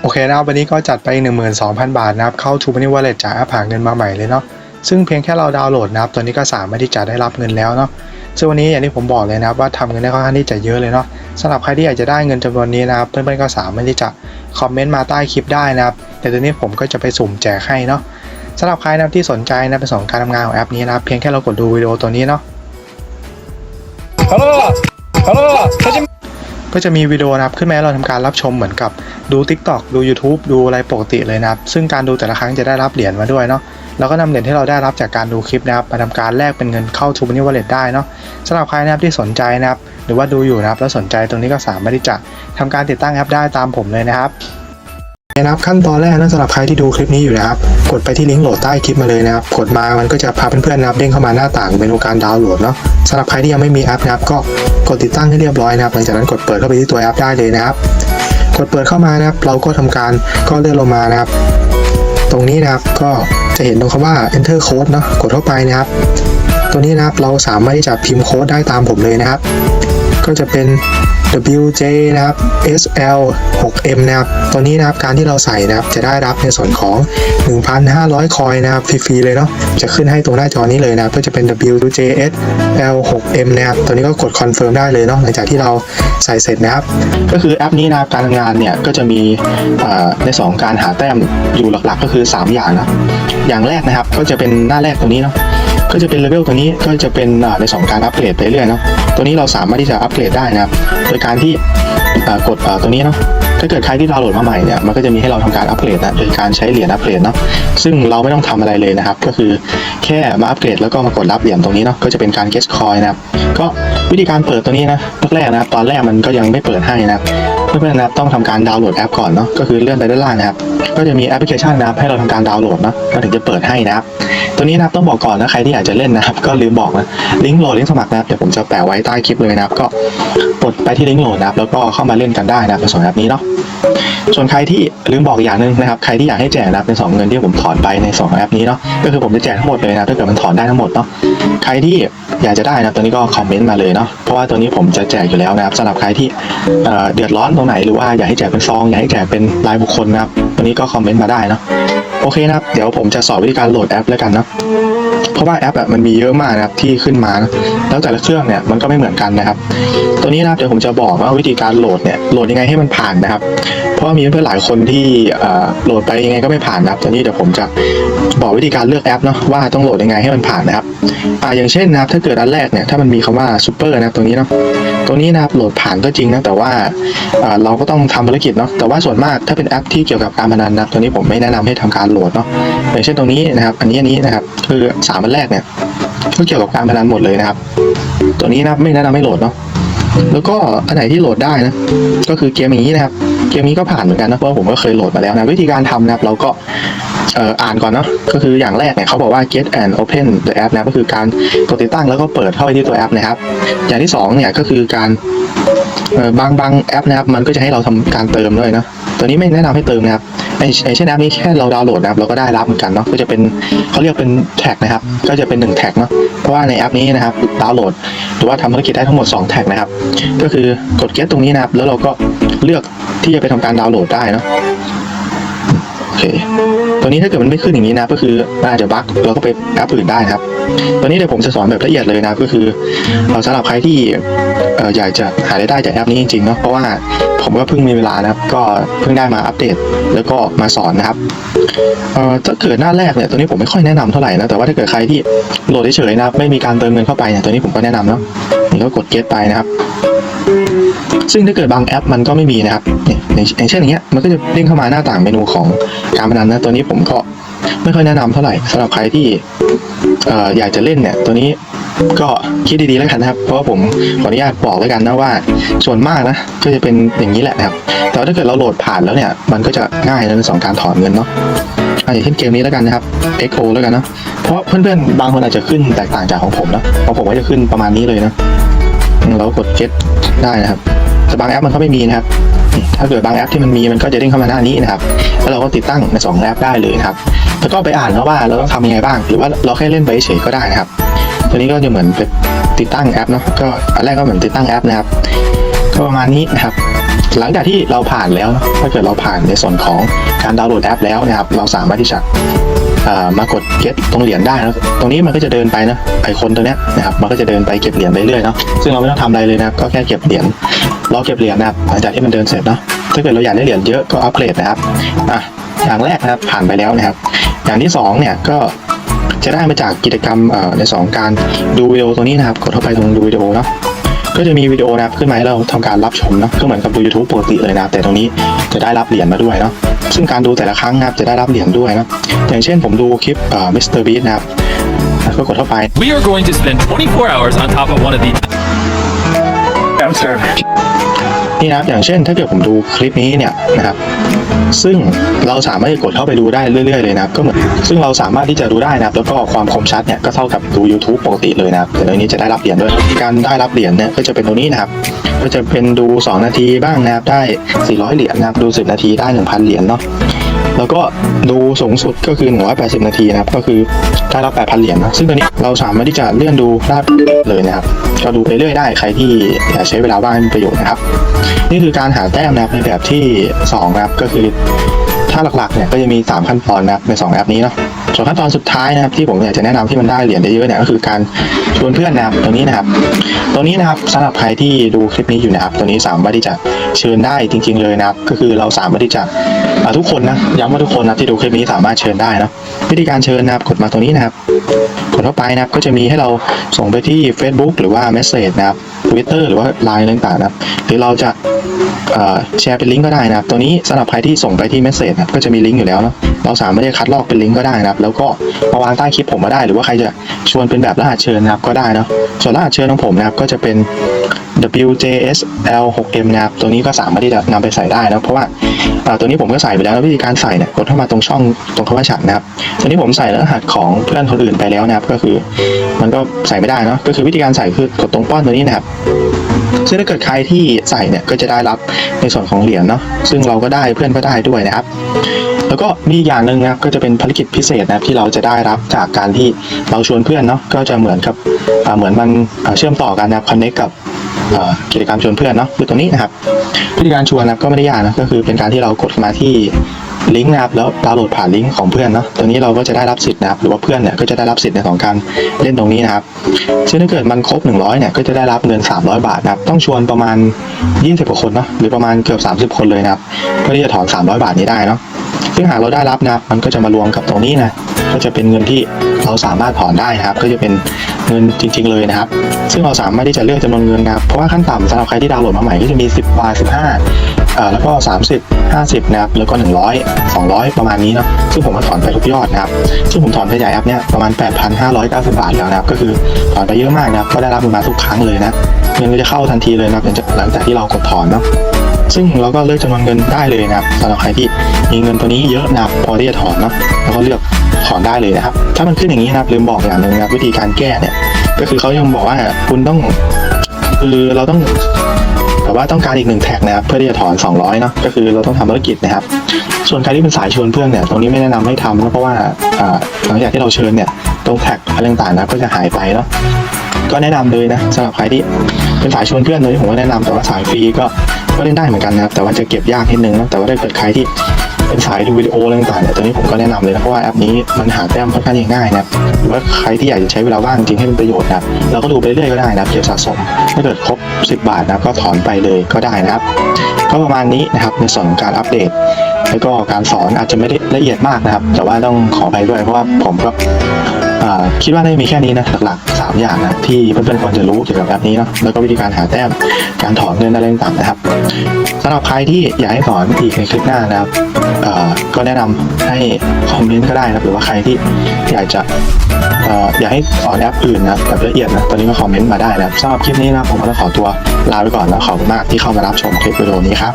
โอเคนะวันนี้ก็จัดไป 12,000 บาทนะครับ เข้า t r u e Money Wallet จากแอปหาเงินมาใหม่เลยเนาะซึ่งเพียงแค่เราดาวน์โหลดนะครับ ตัวนี้ก็สามารถที่จะได้รับเงินแล้วเนาะซึ่งวันนี้อย่างที่ผมบอกเลยนะครับว่าทำเงินได้ค่อนข้างที่จะเยอะเลยเนาะสำหรับใครที่อยากจะได้เงินจำนวนนี้นะครับเพื่อนๆก็สามารถที่จะคอมเมนต์มาใต้คลิปได้นะครับ แต่ตัวนี้ผมก็จะไปสุ่มแจกให้เนาะสำหรับใครนะที่สนใจนะเป็นสองการทำงานของแอปนี้นะเพียงแค่เรากดดูวิดีโอตัวนี้เนาะ ก็จะมีวิดีโอนะครับขึ้นมาให้เราทำการรับชมเหมือนกับดู TikTok ดู YouTube ดูอะไรปกติเลยนะครับ ซึ่งการดูแต่ละครั้งจะได้รับเหรียญมาด้วยเนาะแล้วก็นำเหรียญที่เราได้รับจากการดูคลิปนะครับมาทำการแลกเป็นเงินเข้า t ู Money Wallet ได้เนาะสำหรับใครนะครับที่สนใจนะครับ หรือว่าดูอยู่นะครับแล้วสนใจตรงนี้ก็สามารถที่จะทำการติดตั้งแอปได้ตามผมเลยนะครับ นะครับขั้นตอนแรกนะสำหรับใครที่ดูคลิปนี้อยู่นะครับ กดไปที่ลิงก์โหลดใต้คลิปมาเลยนะครับ กดมามันก็จะพาเพื่อนๆนะครับเด้งเข้ามาหน้าต่างเมนูการดาวน์โหลดเนาะสำหรับใครที่ยังไม่มีแอปนะครับ ก็กดติดตั้งให้เรียบร้อยนะครับหลังจากนั้นกดเปิดเข้าไปที่ตัวแอปได้เลยนะครับ กดเปิดเข้ามานะครับ เราก็ทำการก็เลื่อนลงมานะครับ ตรงนี้นะครับก็จะเห็นตรงคำว่า enter code เนาะกดเข้าไปนะครับ ตัวนี้นะครับเราสามารถที่จะพิมพ์โค้ดได้ตามผมเลยนะครับ ก็จะเป็น WJ นะครับ SL 6M นะครับ ตัวนี้นะครับการที่เราใส่นะครับจะได้รับในส่วนของ 1,500 คอยนะครับฟรีๆเลยเนาะจะขึ้นให้ตรงหน้าจอนี้เลยนะครับก็จะเป็น WJ SL 6M นะครับตัวนี้ก็กดคอนเฟิร์มได้เลยเนาะหลังจากที่เราใส่เสร็จนะครับ ก็คือแอปนี้นะครับการทำงานเนี่ยก็จะมีอ่อในสองการหาแต้มอยู่หลักๆ ก็คือ 3 อย่างนะอย่างแรกนะครับก็จะเป็นหน้าแรกตรงนี้เนาะ ก็จะเป็นเลเวลตัวนี้ก็จะเป็นในสองการอัปเกรดไปเรื่อยเนาะตัวนี้เราสามารถที่จะอัปเกรดได้นะครับโดยการที่กดตัวนี้เนาะถ้าเกิดใครที่ดาวน์โหลดมาใหม่เนี่ยมันก็จะมีให้เราทำการอัปเกรดนะโดยการใช้เหรียญอัปเกรดเนาะซึ่งเราไม่ต้องทำอะไรเลยนะครับ ก็คือแค่มาอัปเกรดแล้วก็มากดรับเหรียญตรงนี้เนาะก็จะเป็นการ get coin นะครับก็วิธีการเปิดตัวนี้นะแรกๆนะตอนแรกมันก็ยังไม่เปิดให้นะครับเพื่อนๆนะต้องทำการดาวน์โหลดแอปก่อนเนาะก็คือเลื่อนไปด้านล่างนะครับก็จะมีแอปพลิเคชันนะครับให้เราทำการดาวน์โหลดเนาะก็ถึงจะเปิดให้นะครับ ตัวนี้นะครับต้องบอกก่อนนะใครที่อยากจะเล่นนะครับ ก็ลืมบอกนะลิงก์โหลดลิงก์สมัครนะครับเดี๋ยวผมจะแปะไว้ใต้คลิปเลยนะครับก็กดไปที่ลิงก์โหลดนะครับแล้วก็เข้ามาเล่นกันได้นะครับในส่วนแอปนี้เนาะส่วนใครที่ลืมบอกอย่างหนึ่งนะครับใครที่อยากให้แจกนะครับเป็นสองเงินที่ผมถอนไปในสองแอปนี้เนาะก็คือผมจะแจกทั้งหมดเลยนะถ้าเกิดมันถอนได้ทั้งหมดเนาะใครที่อยากจะได้นะตัวนี้ก็คอมเมนต์มาเลยเนาะเพราะว่าตัวนี้ผมจะแจกอยู่แล้วนะครับสำหรับใครที่เเดือดร้อนตรงไหนหรือว่าอยากให้แจกเป็นซองอยากให้แจกเป็นรายบุคคลนะครับตัวนี้ก็คอมเมนต์มาได้เนาะ โอเคนะครับ เดี๋ยวผมจะสอนวิธีการโหลดแอปแล้วกันนะ เพราะว่าแอปแบบมันมีเยอะมากนะครับที่ขึ้นมานะแล้วแต่ละเครื่องเนี่ยมันก็ไม่เหมือนกันนะครับ ตัวนี้นะครับเดี๋ยวผมจะบอกว่าวิธีการโหลดเนี่ยโหลดยังไงให้มันผ่านนะครับ ราะมีเพื่อนหลายคนที่โหลดไปยังไงก็ไม่ผ่านนะครับตัวนี้เดี๋ยวผมจะบอกวิธีการเลือกแอปเนาะว่าต้องโหลดยังไงให้มันผ่านนะครับอ่าอย่างเช่นนะครับถ้าเกิดอันแรกเนี่ยถ้ามันมีคำว่าซูเปอร์นะครับตรงนี้เนาะตัวนี้นะครับโหลดผ่านก็จริงนะแต่ว่าเราก็ต้องทำภารกิจเนาะแต่ว่าส่วนมากถ้าเป็นแอปที่เกี่ยวกับการพนันนะครับตัวนี้ผมไม่แนะนำให้ทำการโหลดเนาะอย่างเช่นตรงนี้นะครับ อันนี้อันนี้นะครับคือสามอันแรกเนี่ยก็เกี่ยวกับการพนันหมดเลยนะครับ ตัวนี้นะไม่แนะนำให้โหลดเนาะ แล้วก็อันไหนที่โหลดได้นะ ก็คือเกมอย่างนี้นะครับ เกมนี้ก็ผ่านเหมือนกันนะ เพราะผมก็เคยโหลดมาแล้วนะ วิธีการทำนะครับเราก็เอ่ออ่านก่อนเนาะ ก็คืออย่างแรกเนี่ยเขาบอกว่า get and open the app นะก็คือการกดติดตั้งแล้วก็เปิดเข้าไปที่ตัวแอปนะครับ อย่างที่สองเนี่ยก็คือการเอ่อบางบางแอปนะครับ มันก็จะให้เราทำการเติมด้วยนะ ตัวนี้ไม่แนะนำให้เติมนะครับไอ้ไอ้เช่นแอปนี้แค่เราดาวน์โหลดนะครับเราก็ได้รับเหมือนกันเนาะก็จะเป็นเขาเรียกเป็นแท็กนะครับ ก็จะเป็นหนึ่งแท็กเนาะเพราะว่าในแอปนี้นะครับดาวน์โหลดหรือว่าทำธุรกิจได้ทั้งหมด 2 แท็กนะครับ ก็คือกด get ตรงนี้นะครับแล้วเราก็เลือกที่จะไปทำการดาวน์โหลดได้เนาะ โอเคตัวนี้ถ้าเกิดมันไม่ขึ้นอย่างนี้นะ ก็คือมันอาจจะบั๊กเราก็ไปแอปอื่นได้นะครับ ตัวนี้เดี๋ยวผมจะสอนแบบละเอียดเลยนะก็คือเอ่อสำหรับใครที่อ่ออยากจะหารายได้จากแอปนี้จริงๆเนาะเพราะว่าผมก็เพิ่งมีเวลานะครับ ก็เพิ่งได้มาอัปเดตแล้วก็มาสอนนะครับถ้าเกิดหน้าแรกเนี่ยตัวนี้ผมไม่ค่อยแนะนำเท่าไหร่นะแต่ว่าถ้าเกิดใครที่โหลดเฉยๆนะไม่มีการเติมเงินเข้าไปเนี่ยตัวนี้ผมก็แนะนำเนาะนี่ก็กด get ไปนะครับซึ่งถ้าเกิดบางแอปมันก็ไม่มีนะครับเนี่ยอย่างอย่างเช่นอย่างเงี้ย มันก็จะเด้งเข้ามาหน้าต่างเมนูของการพนันนะตัวนี้ผมก็ไม่ค่อยแนะนำเท่าไหร่สำหรับใครที่เอ่ออยากจะเล่นเนี่ย ตัวนี้ก็คิดดีๆแล้วกันนะครับ เพราะว่าผมขออนุญาตบอกแล้วกันนะว่าส่วนมากนะก็จะเป็นอย่างนี้แหละนะครับ แต่ถ้าเกิดเราโหลดผ่านแล้วเนี่ย มันก็จะง่ายในเรื่องของการถอนเงินเนาะอะอย่างเช่นเกมนี้แล้วกันนะครับ XO แล้วกันนะเพราะเพื่อนๆบางคนอาจจะขึ้นแตกต่างจากของผมนะของผมก็จะขึ้นประมาณนี้เลยนะเราก็กด get ได้นะครับแต่บางแอปมันก็ไม่มีนะครับ ถ้าเกิดบางแอปที่มันมีมันก็จะเด้งเข้ามาหน้านี้นะครับ แล้วเราก็ติดตั้งในสองแอปได้เลยครับ แล้วก็ไปอ่านแล้วว่าเราต้องทำยังไงบ้าง หรือว่าเราแค่เล่นไปเฉยก็ได้นะครับ ตัวนี้ก็จะเหมือนไปติดตั้งแอปเนาะ ก็อันแรกก็เหมือนติดตั้งแอปนะครับ ก็ประมาณนี้นะครับ หลังจากที่เราผ่านแล้วถ้าเกิดเราผ่านในส่วนของการดาวน์โหลดแอปแล้วนะครับ เราสามารถที่จะเอ่อมากด get ตรงเหรียญได้นะตรงนี้มันก็จะเดินไปนะไอคนตัวเนี้ยนะครับ มันก็จะเดินไปเก็บเหรียญไปเรื่อยเนาะ ซึ่งเราไม่ต้องทำอะไรเลยนะครับ ก็แค่เก็บเหรียญ รอเก็บเหรียญนะครับ หลังจากที่มันเดินเสร็จเนาะ ถ้าเกิดเราอยากได้เหรียญเยอะก็อัปเกรดนะครับ อะ อย่างแรกนะครับผ่านไปแล้วนะครับ อย่างที่สองเนี่ยก็จะได้มาจากกิจกรรมเอ่อในสองการดูวิดีโอตัวนี้นะครับ กดเข้าไปตรงดูวิดีโอเนาะ ก็จะมีวิดีโอนะครับขึ้นมาให้เราทำการรับชมเนาะก็เหมือนกับดู YouTube ปกติเลยนะครับแต่ตรงนี้จะได้รับเหรียญมาด้วยเนาะซึ่งการดูแต่ละครั้งนะครับจะได้รับเหรียญด้วยเนาะอย่างเช่นผมดูคลิปเอ่อ Mr. Beast นะครับก็กดเข้าไป We are going to spend 24 hours on top of one of these. Answer. นี่นะครับอย่างเช่นถ้าเกิดผมดูคลิปนี้เนี่ยนะครับ ซึ่งเราสามารถกดเข้าไปดูได้เรื่อยๆเลยนะครับก็เหมือนซึ่งเราสามารถที่จะดูได้นะครับแล้วก็ความคมชัดเนี่ยก็เท่ากับดู YouTube ปกติเลยนะครับแต่ตรงนี้จะได้รับเหรียญด้วยการได้รับเหรียญเนี่ยก็จะเป็นตรงนี้นะครับก็จะเป็นดู 2 นาทีบ้างนะครับได้ 400 เหรียญนะครับดู 10 นาทีได้ 1,000 เหรียญเนาะ แล้วก็ดูสูงสุดก็คือ 180 นาทีนะครับ ก็คือได้รับ 8,000 เหรียญนะ ซึ่งตัวนี้เราสามารถที่จะเลื่อนดูได้เลยนะครับ ก็ดูไปเรื่อยได้ ใครที่อยากใช้เวลาว่างให้มีประโยชน์นะครับ นี่คือการหาแต้มนะครับในแบบที่ 2 นะครับ ก็คือ ถ้าหลักๆเนี่ยก็จะมี 3 ขั้นตอนนะครับใน2แอปนี้เนาะส่วนขั้นตอนสุดท้ายนะครับที่ผมอยากจะแนะนำที่มันได้เหรียญได้เยอะเนี่ยก็คือการชวนเพื่อนนะครับตรงนี้นะครับตรงนี้นะครับสำหรับใครที่ดูคลิปนี้อยู่นะครับตัวนี้สามารถที่จะเชิญได้จริง ๆเลยนะครับ ก็คือเราสามารถที่จะทุกคนนะย้ำว่าทุกคนนะที่ดูคลิปนี้สามารถเชิญได้นะวิธีการเชิญนะครับกดมาตรงนี้นะครับกดเข้าไปนะครับก็จะมีให้เราส่งไปที่ Facebook หรือว่า Message นะครับ Twitter หรือว่า Line ต่างๆนะครับหรือเราจะ แชร์เป็นลิงก์ก็ได้นะครับ ตัวนี้สำหรับใครที่ส่งไปที่ Message นะครับก็จะมีลิงก์อยู่แล้วเนาะเราสามารถที่จะคัดลอกเป็นลิงก์ก็ได้นะครับ แล้วก็มาวางใต้คลิปผมมาได้ หรือว่าใครจะชวนเป็นแบบรหัสเชิญนะครับก็ได้เนาะส่วนรหัสเชิญของผมนะครับก็จะเป็น WJSL6M นะครับตัวนี้ก็สามารถที่จะนำไปใส่ได้นะเพราะว่าตัวนี้ผมก็ใส่ไปแล้ววิธีการใส่เนี่ยกดเข้ามาตรงช่องตรงคำว่าฉันนะครับตัวนี้ผมใส่รหัสของเพื่อนคนอื่นไปแล้วนะครับก็คือ มันก็ใส่ไม่ได้เนาะก็คือวิธีการใส่คือกดตรงป้อนตัวนี้นะครับ ซึ่งถ้าเกิดใครที่ใส่เนี่ยก็จะได้รับในส่วนของเหรียญเนาะซึ่งเราก็ได้เพื่อนก็ได้ด้วยนะครับ แล้วก็มีอย่างหนึ่งนะครับก็จะเป็นภารกิจพิเศษนะครับที่เราจะได้รับจากการที่เราชวนเพื่อนเนาะก็จะเหมือนกับเหมือนมันเชื่อมต่อกันนะครับคอนเนคกับกิจกรรมชวนเพื่อนเนาะคือตัวนี้นะครับวิธีการชวนนะก็ไม่ได้ยากนะก็คือเป็นการที่เรากดมาที่ ลิงก์นะครับแล้วดาวน์โหลดผ่านลิงก์ของเพื่อนเนาะตัวนี้เราก็จะได้รับสิทธิ์นะครับหรือว่าเพื่อนเนี่ยก็จะได้รับสิทธิ์ในของการเล่นตรงนี้นะครับซึ่งถ้าเกิดมันครบ 100เนี่ยก็จะได้รับเงิน 300 บาทนะครับต้องชวนประมาณ 20กว่าคนเนาะหรือประมาณเกือบ 30 คนเลยนะครับเพื่อที่จะถอน 300 บาทนี้ได้เนาะซึ่งหากเราได้รับนะครับมันก็จะมารวมกับตรงนี้นะก็จะเป็นเงินที่เราสามารถถอนได้นะครับ ก็จะเป็นเงินจริง ๆ เลยนะครับ ซึ่งเราสามารถที่จะเลือกจำนวนเงินนะครับเพราะว่าขั้นต่ำสำหรับใครที่ดาวน์โหลดมาใหม่ก็จะมี 10 บาท 15 อ่าแล้วก็ 30 50 นะครับ แล้วก็ 100 200 ประมาณนี้เนาะซึ่งผมก็ถอนไปทุกยอดนะครับ ซึ่งผมถอนไปใหญ่แอปเนี้ยประมาณ 8,590 บาทแล้วนะครับ ก็คือถอนไปเยอะมากนะครับ ก็ได้รับเงินมาทุกครั้งเลยนะ เงินก็จะเข้าทันทีเลยนะครับหลังจากหลังจากที่เรากดถอนเนาะซึ่งเราก็เลือกจำนวนเงินได้เลยนะครับสำหรับใครที่มีเงินตัวนี้เยอะนะครับพอที่จะถอนเนาะแล้วก็เลือกถอนได้เลยนะครับ ถ้ามันขึ้นอย่างนี้นะครับลืมบอกอย่างหนึ่งนะครับวิธีการแก้เนี่ย ก็คือเขายังบอกว่าคุณต้องคือเราต้อง แต่ว่าต้องการอีกหนึ่งแท็กนะครับเพื่อที่จะถอน 200เนาะก็คือเราต้องทำภารกิจนะครับ ส่วนใครที่เป็นสายชวนเพื่อนเนี่ยตรงนี้ไม่แนะนำให้ทำนะเพราะว่าอ่าหลังจากที่เราเชิญเนี่ยตรงแท็กอะไรต่างๆนะก็จะหายไปเนาะก็แนะนำเลยนะสำหรับใครที่เป็นสายชวนเพื่อนเลยผมก็แนะนำแต่ว่าสายฟรีก็ก็เล่นได้เหมือนกันนะครับแต่ว่าจะเก็บยากนิดนึงนะแต่ว่าถ้าเกิดใครที่เป็นสายดูวิดีโออะไรต่างๆเนี่ยตัวนี้ผมก็แนะนำเลยนะเพราะว่าแอปนี้มันหาแต้มค่อนข้างง่ายนะหรือว่าใครที่อยากจะใช้เวลาว่างจริงให้เป็นประโยชน์นะเราก็ดูไปเรื่อยก็ได้นะเก็บสะสม ถ้าเกิดครบ 10 บาทนะก็ถอนไปเลยก็ได้นะครับ ก็ประมาณนี้นะครับในส่วนของการอัปเดต แล้วก็การสอนอาจจะไม่ได้ละเอียดมากนะครับ แต่ว่าต้องขอไปด้วยเพราะว่าผมก็ คิดว่าน่าจะมีแค่นี้นะหลักๆสามอย่างนะที่เพื่อนๆควรจะรู้เกี่ยวกับแอปนี้เนาะแล้วก็วิธีการหาแต้มการถอนเงินอะไรต่างๆนะครับสำหรับใครที่อยากให้สอนอีกในคลิปหน้านะครับก็แนะนำให้คอมเมนต์ก็ได้นะครับหรือว่าใครที่อยากจะออยากให้สอนแอปอื่นนะแบบละเอียดนะตอนนี้ก็คอมเมนต์มาได้นะครับสำหรับคลิปนี้นะผมก็ต้องขอตัวลาไปก่อนแล้วขอบคุณมากที่เข้ามารับชมคลิปวิดีโอนี้ครับ